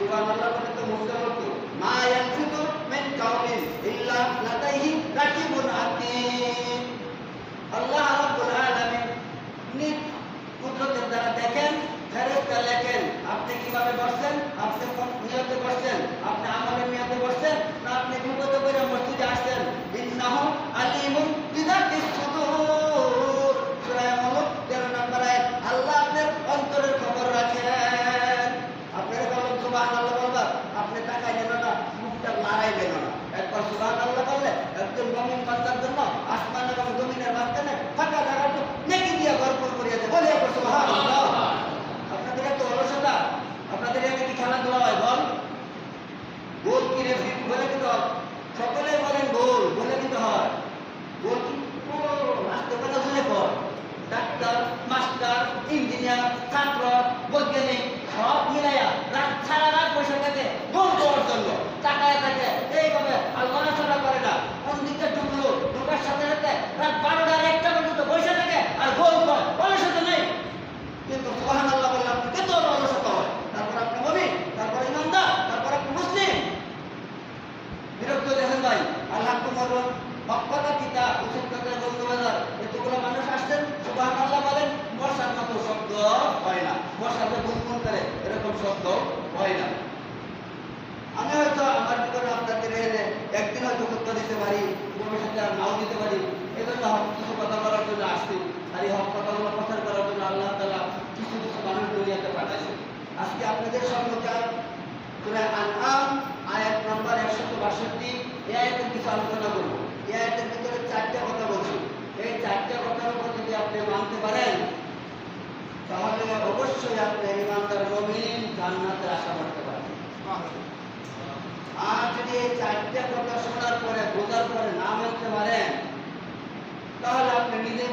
अल्लाह मतलब बोले तो मा मिन इल्ला रकीबुन अल्लाह रब्बुल आलमीन বলে আপনাদের এত অলসতা, আপনাদের এখানে খেলাধুলা হয় বল? গোল কি রে ফিট বলে হয় সকলে বলেন গোল বলে দিতে হয় গোল কি ও আস্তে কথা শুনে কর ডাক্তার মাস্টার ইঞ্জিনিয়ার ছাত্র বৈজ্ঞানিক সব মিলাইয়া রাত সারা রাত বসে থাকে গোল দেওয়ার জন্য তাকায় থাকে এইভাবে আলোচনা ছড়া করে না কোন দিকে ঢুকলো ঢুকার সাথে সাথে রাত বারোটার একটা পর্যন্ত বসে থাকে আর গোল করে অলসতা নেই কিন্তু সুবহান আল্লাহ বললে আপনি কত বড় অলসতা হয় তারপর আপনি মুমিন তারপর ইমানদার তারপর আপনি মুসলিম ভাই, আল্লাহ তোমার মক্কাটা কিতা উচিত কথা বলতে বাজার এতগুলো মানুষ আসছেন সুবহান আল্লাহ বলেন মশার মতো শব্দ হয় না। মশা যে গুনগুন করে, এরকম শব্দ হয় না। আমি হয়তো আমার জীবনে আপনাদের এনে একদিন হয়তো উত্তর দিতে পারি, ভবিষ্যতে আর নাও দিতে পারি। এই জন্য হক কিছু কথা বলার জন্য আসছি। আর এই হক কথাগুলো প্রচার করার জন্য আল্লাহ তালা কিছু কিছু মানুষ দুনিয়াতে পাঠাইছে আজকে আপনাদের সম্মুখে আয়াত নাম্বার একশত বাষট্টি আয়াতের কিছু আলোচনা করব আয়াতের ভিতরে চারটে কথা বলছি। এই চারটে কথার উপর যদি আপনি মানতে পারেন, তাহলে অবশ্যই আপনি ইমানদার নবীন জান্নাতে আশা করতে পারেন আর যদি এই চারটে কথা শোনার পরে বোঝার পরে না মানতে পারেন, তাহলে আপনি নিজে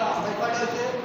আমার মরে যাওয়া ভাই কয়টা হয়েছে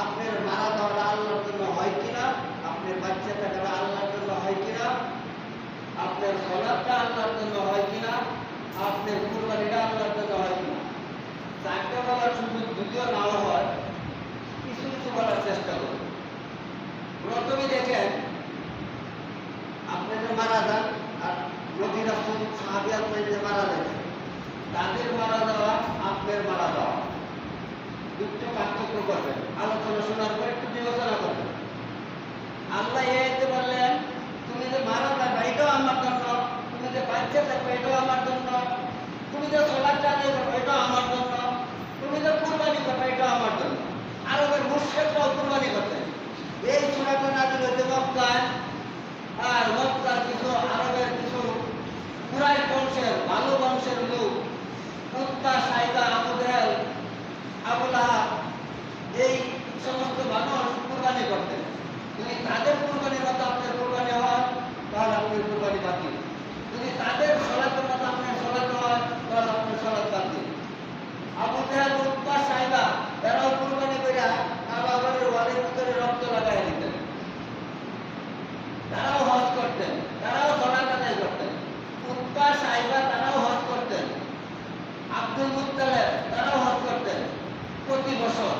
আপনার মারা যাওয়াটা আল্লাহর জন্য হয় কিনা? আপনার বাচ্চা থাকাটা আল্লাহর জন্য হয় কিনা? আপনার সলাপটা আল্লাহর জন্য হয় কিনা? আপনার কুরবানিটা আল্লাহর জন্য হয় কিনা? চারটে বলার সুযোগ যদিও নাও হয়, কিছু কিছু বলার চেষ্টা করুন। প্রথমে দেখেন, আপনি যে মারা যান আর রাসূল সাহাবী আপনার মারা যায় তাদের মারা যাওয়া, আপনার মারা যাওয়া। দুটো পার্থক্য করবেন। শোনার পর একটু বিবেচনা করবেন আল্লাহ এতে বললেন, তুমি যে মারা যাবে এটাও আমার জন্য। তুমি যে বাচ্চা থাকবে, এটাও আমার জন্য। করতেন, তারাও হলার কাদাই করতেন। উৎপা সাইবা তারাও হজ করতেন। আব্দুল মুতালেব তারাও হজ করতেন প্রতি বছর।